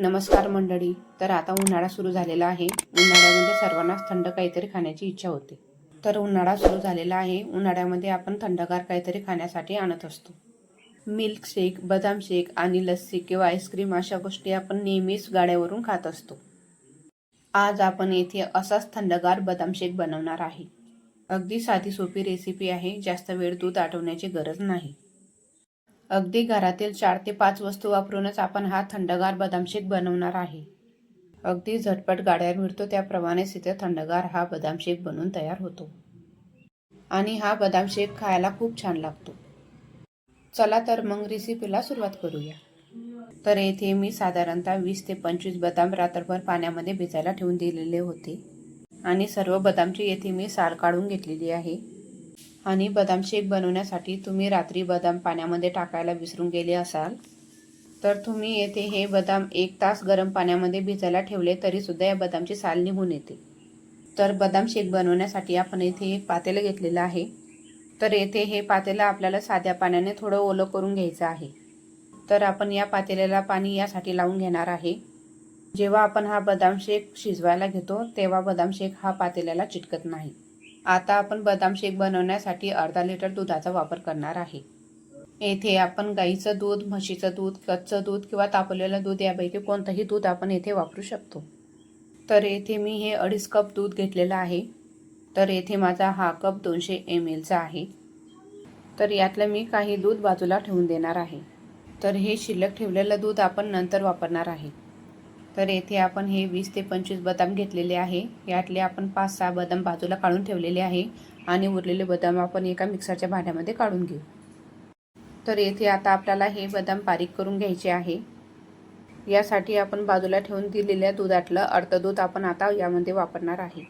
नमस्कार मंडळी तर आता उन्हाळा सुरू झालेला आहे. उन्हाळ्यामध्ये सर्वांनाच थंड काहीतरी खाण्याची इच्छा होते. तर उन्हाळा सुरू झालेला आहे. उन्हाळ्यामध्ये आपण थंडगार काहीतरी खाण्यासाठी आणत असतो. मिल्क शेक बदाम शेक आणि लस्सी किंवा आईस्क्रीम अशा गोष्टी आपण नेहमीच गाड्यावरून खात असतो. आज आपण येथे असाच थंडगार बदाम शेक बनवणार आहे. अगदी साधी सोपी रेसिपी आहे. जास्त वेळ दूध आठवण्याची गरज नाही. अगदी घरातील चार ते पाच वस्तू वापरूनच आपण हा थंडगार बदाम शेक बनवणार आहे. अगदी झटपट गाड्यावर मिळतो त्याप्रमाणेच इथे थंडगार हा बदाम शेक बनून तयार होतो. आणि हा बदाम शेक खायला खूप छान लागतो. चला तर मग रेसिपीला सुरुवात करूया. तर येथे मी साधारणतः वीस ते पंचवीस बदाम रात्रभर पाण्यामध्ये भिजायला ठेवून दिलेले होते. आणि सर्व बदामची येथे मी साल काढून घेतलेली आहे. आणि बदाम शेक बनवण्यासाठी तुम्ही रात्री बदाम पाण्यामध्ये टाकायला विसरून गेले असाल. तर तुम्ही येथे हे बदाम एक तास गरम पाण्यामध्ये भिजायला ठेवले तरीसुद्धा या बदामची साल निघून येते. तर बदाम शेक बनवण्यासाठी आपण येथे एक पातेलं घेतलेलं आहे. तर येथे हे पातेलं आपल्याला साध्या पाण्याने थोडं ओलं करून घ्यायचं आहे. तर आपण या पातेल्याला पाणी यासाठी लावून घेणार आहे. जेव्हा आपण हा बदाम शेक शिजवायला घेतो तेव्हा बदाम शेक हा पातेल्याला चिटकत नाही. आता आपण बदाम शेक बनवण्यासाठी अर्धा लिटर दुधाचा वापर करणार आहे. येथे आपण गाईचं दूध म्हशीचं दूध कच्चं दूध किंवा तापवलेलं दूध यापैकी कोणतंही दूध आपण येथे वापरू शकतो. तर येथे मी हे अडीच कप दूध घेतलेलं आहे. तर येथे माझा हा कप दोनशे एम एलचा आहे. तर यातलं मी काही दूध बाजूला ठेवून देणार आहे. तर हे शिल्लक ठेवलेलं दूध आपण नंतर वापरणार आहे. तर येथे आपण हे वीस ते पंचवीस बदाम घेतलेले आहे. यातले आपण पाच सहा बदाम बाजूला काढून ठेवलेले आहे आणि उरलेले बदाम आपण एका मिक्सरच्या भांड्यामध्ये काढून घेऊ. तर येथे आता आपल्याला हे बदाम बारीक करून घ्यायचे आहे. यासाठी आपण बाजूला ठेवून दिलेल्या दुधातलं अर्ध दूध आपण आता यामध्ये वापरणार आहे.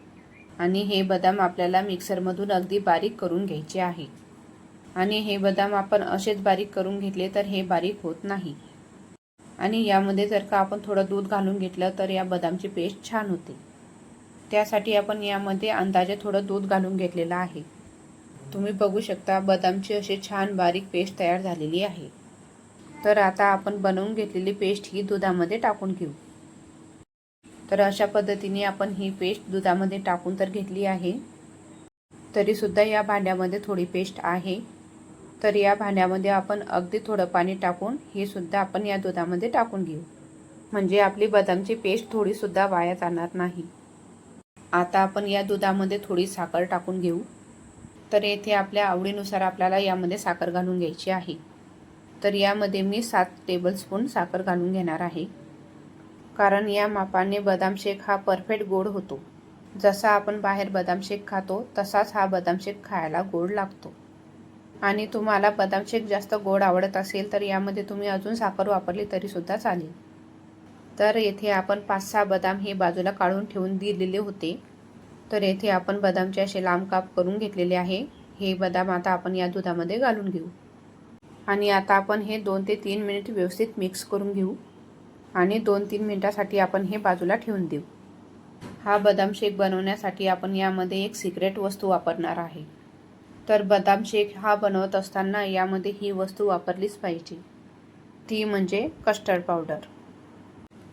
आणि हे बदाम आपल्याला मिक्सरमधून अगदी बारीक करून घ्यायचे आहे. आणि हे बदाम आपण असेच बारीक करून घेतले तर हे बारीक होत नाही. आणि यामध्ये जर का आपण थोडं दूध घालून घेतलं तर या बदामची पेस्ट छान होते. त्यासाठी आपण यामध्ये अंदाजे थोडं दूध घालून घेतलेलं आहे. तुम्ही बघू शकता बदामची अशी छान बारीक पेस्ट तयार झालेली आहे. तर आता आपण बनवून घेतलेली पेस्ट ही दुधामध्ये टाकून घेऊ. तर अशा पद्धतीने आपण ही पेस्ट दुधामध्ये टाकून तर घेतली आहे. तरीसुद्धा या भांड्यामध्ये थोडी पेस्ट आहे. तर या भांड्यामध्ये आपण अगदी थोडं पाणी टाकून हे सुद्धा आपण या दुधामध्ये टाकून घेऊ. म्हणजे आपली बदामची पेस्ट थोडीसुद्धा वाया जाणार नाही. आता आपण या दुधामध्ये थोडी साखर टाकून घेऊ. तर येथे आपल्या आवडीनुसार आपल्याला यामध्ये साखर घालून घ्यायची आहे. तर यामध्ये मी सात टेबलस्पून साखर घालून घेणार आहे. कारण या मापाने बदाम शेक हा परफेक्ट गोड होतो. जसा आपण बाहेर बदाम शेक खातो तसाच हा बदाम शेक खायला गोड लागतो. आणि तुम्हाला बदाम शेक जास्त गोड आवडत असेल तर यामध्ये तुम्ही अजून साखर वापरली तरीसुद्धा चालेल. तर येथे आपण पाच सहा बदाम हे बाजूला काढून ठेवून दिलेले होते. तर येथे आपण बदामचे असे लांब काप करून घेतलेले आहे. हे बदाम आता आपण या दुधामध्ये घालून घेऊ. आणि आता आपण हे दोन ते तीन मिनिट व्यवस्थित मिक्स करून घेऊ. आणि दोन तीन मिनटासाठी आपण हे बाजूला ठेवून देऊ. हा बदाम शेक बनवण्यासाठी आपण यामध्ये एक सिक्रेट वस्तू वापरणार आहे. तर बदाम शेक हा बनवत असताना यामध्ये ही वस्तू वापरलीच पाहिजे. ती म्हणजे कस्टर्ड पावडर.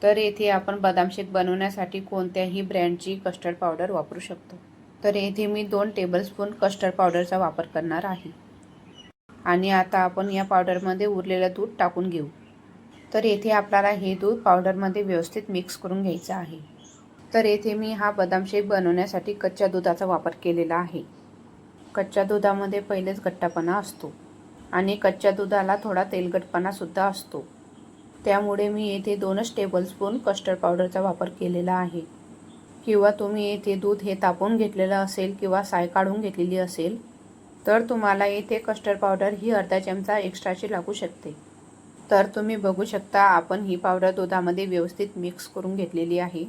तर येथे आपण बदाम शेक बनवण्यासाठी कोणत्याही ब्रँडची कस्टर्ड पावडर वापरू शकतो. तर येथे मी दोन टेबलस्पून कस्टर्ड पावडरचा वापर करणार आहे. आणि आता आपण या पावडरमध्ये उरलेलं दूध टाकून घेऊ. तर येथे आपल्याला हे दूध पावडरमध्ये व्यवस्थित मिक्स करून घ्यायचं आहे. तर येथे मी हा बदाम शेक बनवण्यासाठी कच्च्या दुधाचा वापर केलेला आहे. कच्च्या दुधामध्ये पहिलेच गट्टापणा असतो आणि कच्च्या दुधाला थोडा तेलगटपणासुद्धा असतो. त्यामुळे मी येथे दोनच टेबलस्पून कस्टर्ड पावडरचा वापर केलेला आहे. किंवा तुम्ही येथे दूध हे तापवून घेतलेलं असेल किंवा साय काढून घेतलेली असेल तर तुम्हाला येथे कस्टर्ड पावडर ही अर्धा चमचा एक्स्ट्राची लागू शकते. तर तुम्ही बघू शकता आपण ही पावडर दुधामध्ये व्यवस्थित मिक्स करून घेतलेली आहे.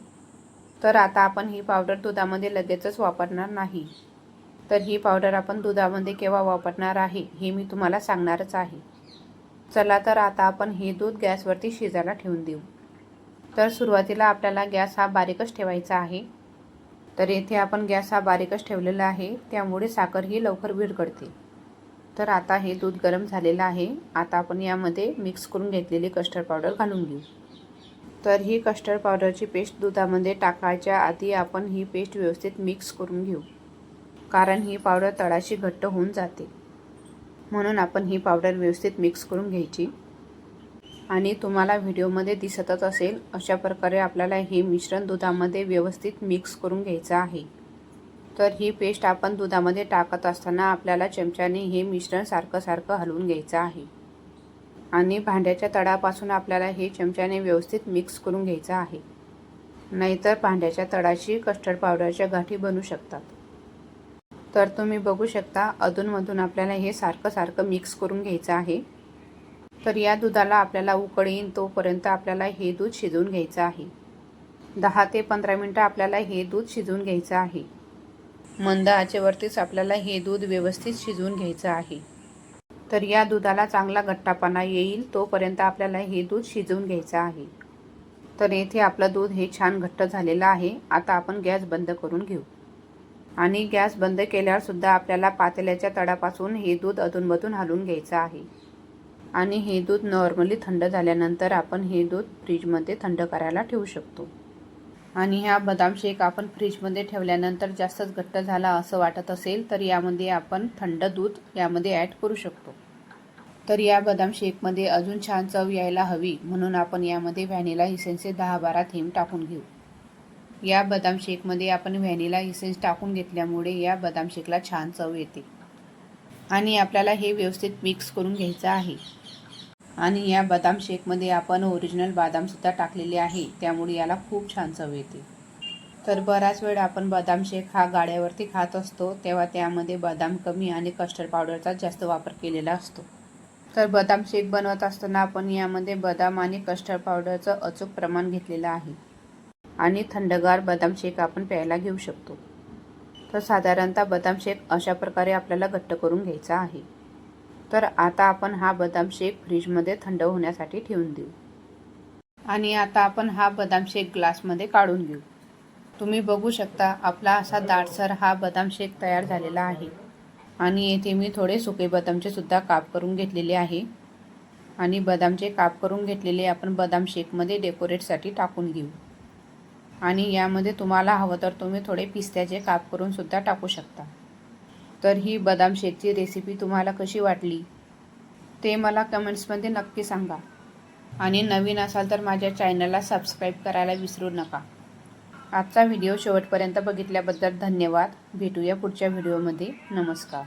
तर आता आपण ही पावडर दुधामध्ये लगेचच वापरणार नाही. तर ही पावडर आपण दुधामध्ये केव्हा वापरणार आहे हे मी तुम्हाला सांगणारच आहे. चला तर आता आपण हे दूध गॅसवरती शिजायला ठेवून देऊ. तर सुरुवातीला आपल्याला गॅस हा बारीकच ठेवायचा आहे. तर येथे आपण गॅस हा बारीकच ठेवलेला आहे त्यामुळे साखर ही लवकर विरघळते. तर आता हे दूध गरम झालेलं आहे. आता आपण यामध्ये मिक्स करून घेतलेली कस्टर्ड पावडर घालून घेऊ. तर ही कस्टर्ड पावडरची पेस्ट दुधामध्ये टाकायच्या आधी आपण ही पेस्ट व्यवस्थित मिक्स करून घेऊ. कारण ही पावडर तळाशी घट्ट होऊन जाते. म्हणून आपण ही पावडर व्यवस्थित मिक्स करून घ्यायची. आणि तुम्हाला व्हिडिओमध्ये दिसतच असेल अशा प्रकारे आपल्याला हे मिश्रण दुधामध्ये व्यवस्थित मिक्स करून घ्यायचं आहे. तर ही पेस्ट आपण दुधामध्ये टाकत असताना आपल्याला चमच्याने हे मिश्रण सारखं सारखं हलवून घ्यायचं आहे. आणि भांड्याच्या तळापासून आपल्याला हे चमच्याने व्यवस्थित मिक्स करून घ्यायचं आहे. नाहीतर भांड्याच्या तळाशी कस्टर्ड पावडरच्या गाठी बनू शकतात. तर तुम्ही बघू शकता अधूनमधून आपल्याला हे सारखं सारखं मिक्स करून घ्यायचं आहे. तर या दुधाला आपल्याला उकळ येईन तोपर्यंत आपल्याला हे दूध शिजवून घ्यायचं आहे. दहा ते पंधरा मिनटं आपल्याला हे दूध शिजवून घ्यायचं आहे. मंद आचेवरतीच आपल्याला हे दूध व्यवस्थित शिजवून घ्यायचं आहे. तर या दुधाला चांगला घट्टापणा येईल तोपर्यंत आपल्याला हे दूध शिजवून घ्यायचं आहे. तर येथे आपलं दूध हे छान घट्ट झालेलं आहे. आता आपण गॅस बंद करून घेऊ. आणि गॅस बंद केल्यावर सुद्धा आपल्याला पातेल्याच्या तळापासून हे दूध अधूनमधून हलवून घ्यायचं आहे. आणि हे दूध नॉर्मली थंड झाल्यानंतर आपण हे दूध फ्रीजमध्ये थंड करायला ठेवू शकतो. आणि हा बदाम शेक आपण फ्रीजमध्ये ठेवल्यानंतर जास्तच घट्ट झाला असं वाटत असेल तर यामध्ये आपण थंड दूध यामध्ये ॲड करू शकतो. तर या बदाम शेकमध्ये अजून छान चव यायला हवी म्हणून आपण यामध्ये व्हॅनिला इसेन्सचे दहा बारा थेंब टाकून घेऊ. या बदाम शेकमध्ये आपण व्हॅनिला इसेन्स टाकून घेतल्यामुळे या बदाम शेकला छान चव येते. आणि आपल्याला हे व्यवस्थित मिक्स करून घ्यायचं आहे. आणि या बदाम शेकमध्ये आपण ओरिजिनल बदामसुद्धा टाकलेले आहे. त्यामुळे याला खूप छान चव येते. तर बराच वेळ आपण बदाम शेक हा गाड्यावरती खात असतो तेव्हा त्यामध्ये बदाम कमी आणि कस्टर्ड पावडरचा जास्त वापर केलेला असतो. तर बदाम शेक बनवत असताना आपण यामध्ये बदाम आणि कस्टर्ड पावडरचं अचूक प्रमाण घेतलेलं आहे. आणि थंडगार बदाम शेक आपण प्यायला घेऊ शकतो. तर साधारणतः बदाम शेक अशा प्रकारे आपल्याला घट्ट करून घ्यायचा आहे. तर आता आपण हा बदाम शेक फ्रीजमध्ये थंड होण्यासाठी ठेवून देऊ. आणि आता आपण हा बदाम शेक ग्लासमध्ये काढून घेऊ. तुम्ही बघू शकता आपला असा दाटसर हा बदाम शेक तयार झालेला आहे. आणि येथे मी थोडे सुके बदामचे सुद्धा काप करून घेतलेले आहे. आणि बदामचे काप करून घेतलेले आपण बदाम शेकमध्ये डेकोरेटसाठी टाकून घेऊ. आणि यामध्ये तुम्हाला हवं तर तुम्ही थोडे पिस्त्याचे काप करून सुद्धा टाकू शकता. तर ही बदाम शेकची रेसिपी तुम्हाला कशी वाटली ते मला कमेंट्समध्ये नक्की सांगा. आणि नवीन असाल तर माझ्या चॅनलला सबस्क्राईब करायला विसरू नका. आजचा व्हिडिओ शेवटपर्यंत बघितल्याबद्दल धन्यवाद. भेटूया पुढच्या व्हिडिओमध्ये नमस्कार.